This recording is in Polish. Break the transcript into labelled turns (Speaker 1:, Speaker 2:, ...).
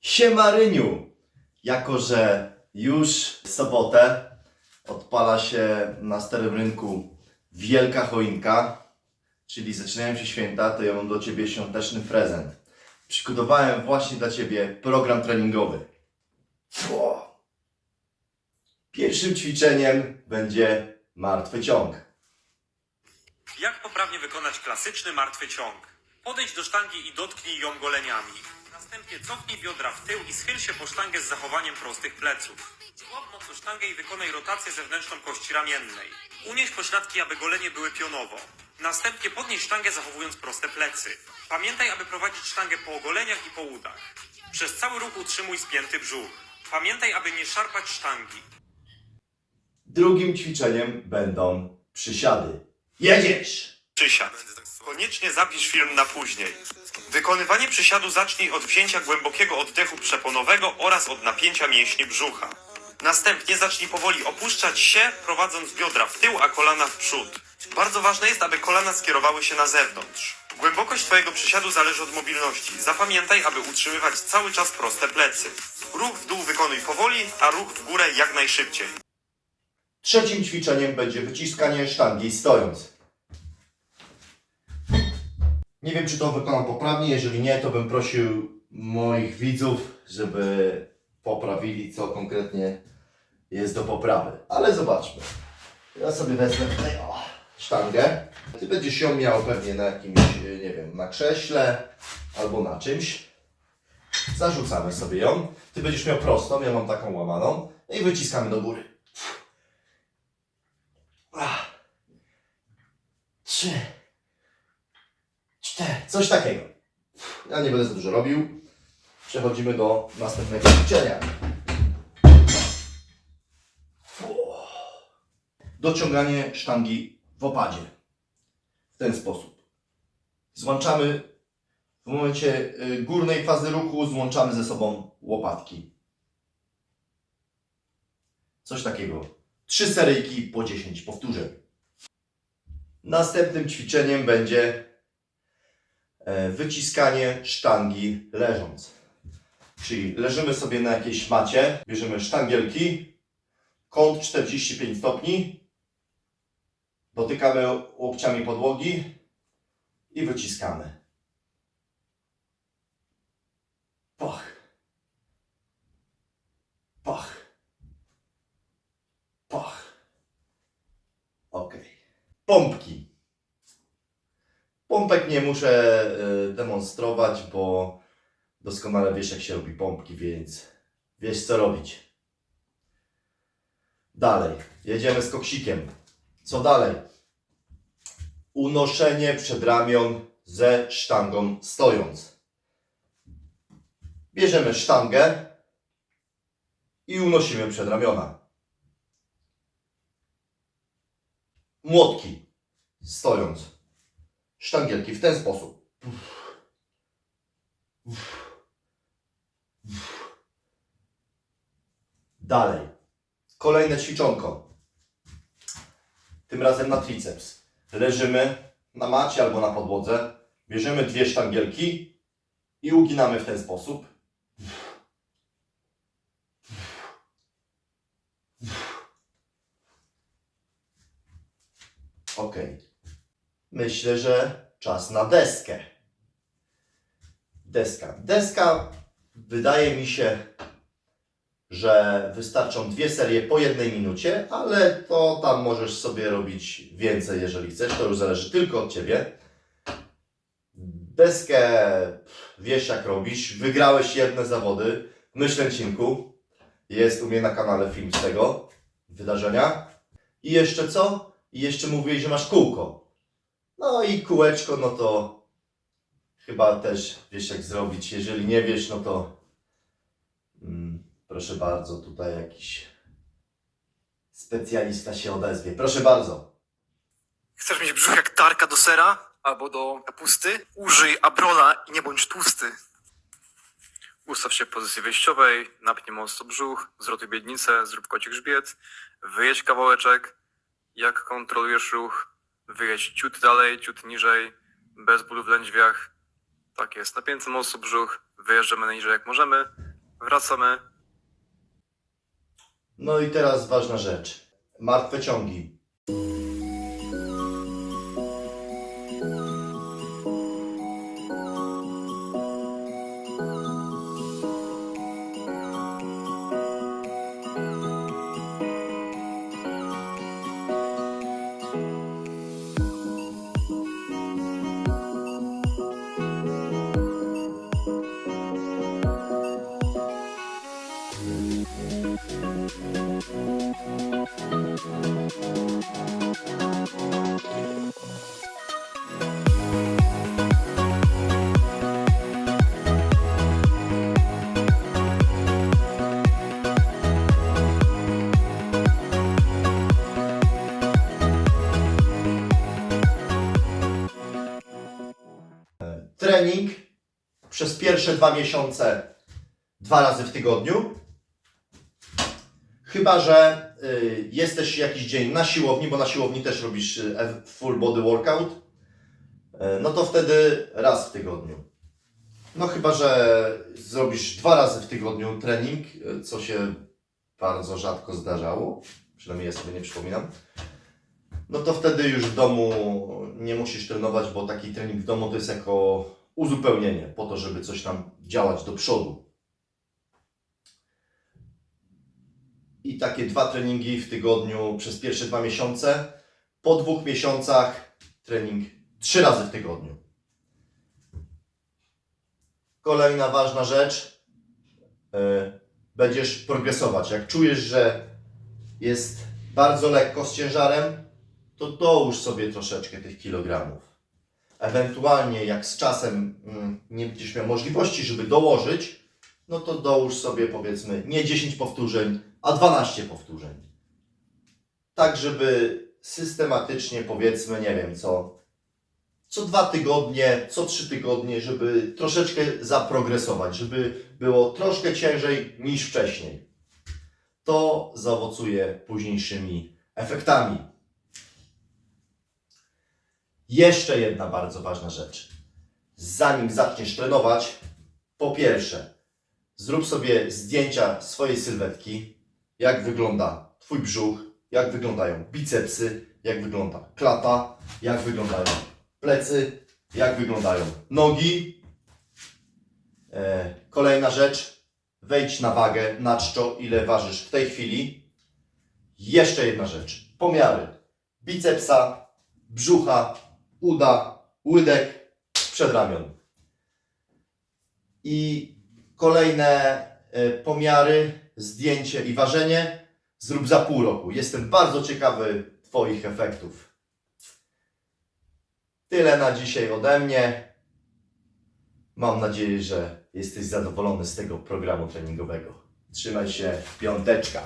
Speaker 1: Siemaryniu! Jako, że już w sobotę odpala się na starym rynku wielka choinka, czyli zaczynają się święta, to ja mam dla Ciebie świąteczny prezent. Przygotowałem właśnie dla Ciebie program treningowy. Ło. Pierwszym ćwiczeniem będzie martwy ciąg.
Speaker 2: Jak poprawnie wykonać klasyczny martwy ciąg? Podejdź do sztangi i dotknij ją goleniami. Następnie cofnij biodra w tył i schyl się po sztangę z zachowaniem prostych pleców. Złap mocno sztangę i wykonaj rotację zewnętrzną kości ramiennej. Unieś pośladki, aby golenie były pionowo. Następnie podnieś sztangę zachowując proste plecy. Pamiętaj, aby prowadzić sztangę po goleniach i po udach. Przez cały ruch utrzymuj spięty brzuch. Pamiętaj, aby nie szarpać sztangi.
Speaker 1: Drugim ćwiczeniem będą przysiady. Jedziesz!
Speaker 2: Przysiad. Koniecznie zapisz film na później. Wykonywanie przysiadu zacznij od wzięcia głębokiego oddechu przeponowego oraz od napięcia mięśni brzucha. Następnie zacznij powoli opuszczać się, prowadząc biodra w tył, a kolana w przód. Bardzo ważne jest, aby kolana skierowały się na zewnątrz. Głębokość Twojego przysiadu zależy od mobilności. Zapamiętaj, aby utrzymywać cały czas proste plecy. Ruch w dół wykonuj powoli, a ruch w górę jak najszybciej.
Speaker 1: Trzecim ćwiczeniem będzie wyciskanie sztangi stojąc. Nie wiem, czy to wykonam poprawnie. Jeżeli nie, to bym prosił moich widzów, żeby poprawili, co konkretnie jest do poprawy. Ale zobaczmy. Ja sobie wezmę tutaj o, sztangę. Ty będziesz ją miał pewnie na jakimś, nie wiem, na krześle albo na czymś. Zarzucamy sobie ją. Ty będziesz miał prostą, ja mam taką łamaną. No i wyciskamy do góry. Trzy. Coś takiego. Ja nie będę za dużo robił. Przechodzimy do następnego ćwiczenia. Dociąganie sztangi w opadzie. W ten sposób. Złączamy w momencie y, górnej fazy ruchu, złączamy ze sobą łopatki. Coś takiego. Trzy seryjki po 10 powtórzeń. Następnym ćwiczeniem będzie wyciskanie sztangi leżąc. Czyli leżymy sobie na jakiejś macie, bierzemy sztangielki, kąt 45 stopni, dotykamy łokciami podłogi i wyciskamy. Pach. Pach. Pach. Ok. Pompki. Pompek nie muszę y, demonstrować, bo doskonale wiesz, jak się robi pompki, więc wiesz, co robić. Dalej. Jedziemy z koksikiem. Co dalej? Unoszenie przedramion ze sztangą stojąc. Bierzemy sztangę i unosimy przedramiona. młotki stojąc. Sztangielki w ten sposób. Dalej. Kolejne ćwiczonko. Tym razem na triceps. Leżymy na macie albo na podłodze. Bierzemy dwie sztangielki i uginamy w ten sposób. Ok. Myślę, że czas na deskę. Deska. Deska wydaje mi się, że wystarczą dwie serie po jednej minucie, ale to tam możesz sobie robić więcej, jeżeli chcesz. To już zależy tylko od Ciebie. Deskę wiesz jak robisz. Wygrałeś jedne zawody w Myślęcinku. Jest u mnie na kanale film z tego wydarzenia. I jeszcze co? I jeszcze mówiłeś, że masz kółko. No i kółeczko, no to chyba też wiesz jak zrobić. Jeżeli nie wiesz, no to mm, proszę bardzo, tutaj jakiś specjalista się odezwie. Proszę bardzo.
Speaker 3: Chcesz mieć brzuch jak tarka do sera albo do kapusty? Użyj abrola i nie bądź tłusty. Ustaw się w pozycji wyjściowej, napnij mocno brzuch, zrotuj biednicę, zrób koci grzbiet, wyjedź kawałeczek. Jak kontrolujesz ruch, wyjedź ciut dalej, ciut niżej, bez bólu w lędźwiach. Tak jest, napięty mocno brzuch, wyjeżdżamy najniżej jak możemy, Wracamy.
Speaker 1: No i teraz ważna rzecz. Martwe ciągi. Trening przez pierwsze dwa miesiące dwa razy w tygodniu. Chyba, że y, jesteś jakiś dzień na siłowni, bo na siłowni też robisz y, full body workout, y, no to wtedy raz w tygodniu. No chyba, że zrobisz dwa razy w tygodniu trening, co się bardzo rzadko zdarzało, przynajmniej ja sobie nie przypominam. No to wtedy już w domu nie musisz trenować, bo taki trening w domu to jest jako uzupełnienie, po to, żeby coś tam działać do przodu. I takie dwa treningi w tygodniu przez pierwsze dwa miesiące. Po dwóch miesiącach trening trzy razy w tygodniu. Kolejna ważna rzecz. Yy, będziesz progresować. Jak czujesz, że jest bardzo lekko z ciężarem, to dołóż sobie troszeczkę tych kilogramów. Ewentualnie jak z czasem mm, nie będziesz miał możliwości, żeby dołożyć, no to dołóż sobie powiedzmy nie 10 powtórzeń, a 12 powtórzeń. Tak, żeby systematycznie powiedzmy, nie wiem co, co dwa tygodnie, co trzy tygodnie, żeby troszeczkę zaprogresować, żeby było troszkę ciężej niż wcześniej. To zaowocuje późniejszymi efektami. Jeszcze jedna bardzo ważna rzecz. Zanim zaczniesz trenować, po pierwsze, zrób sobie zdjęcia swojej sylwetki, jak wygląda Twój brzuch, jak wyglądają bicepsy, jak wygląda klata, jak wyglądają plecy, jak wyglądają nogi. E, kolejna rzecz, wejdź na wagę, na czczo, ile ważysz w tej chwili. Jeszcze jedna rzecz, pomiary bicepsa, brzucha, uda, łydek, przedramion. I kolejne e, pomiary, zdjęcie i ważenie zrób za pół roku. Jestem bardzo ciekawy Twoich efektów. Tyle na dzisiaj ode mnie. Mam nadzieję, że jesteś zadowolony z tego programu treningowego. Trzymaj się, piąteczka.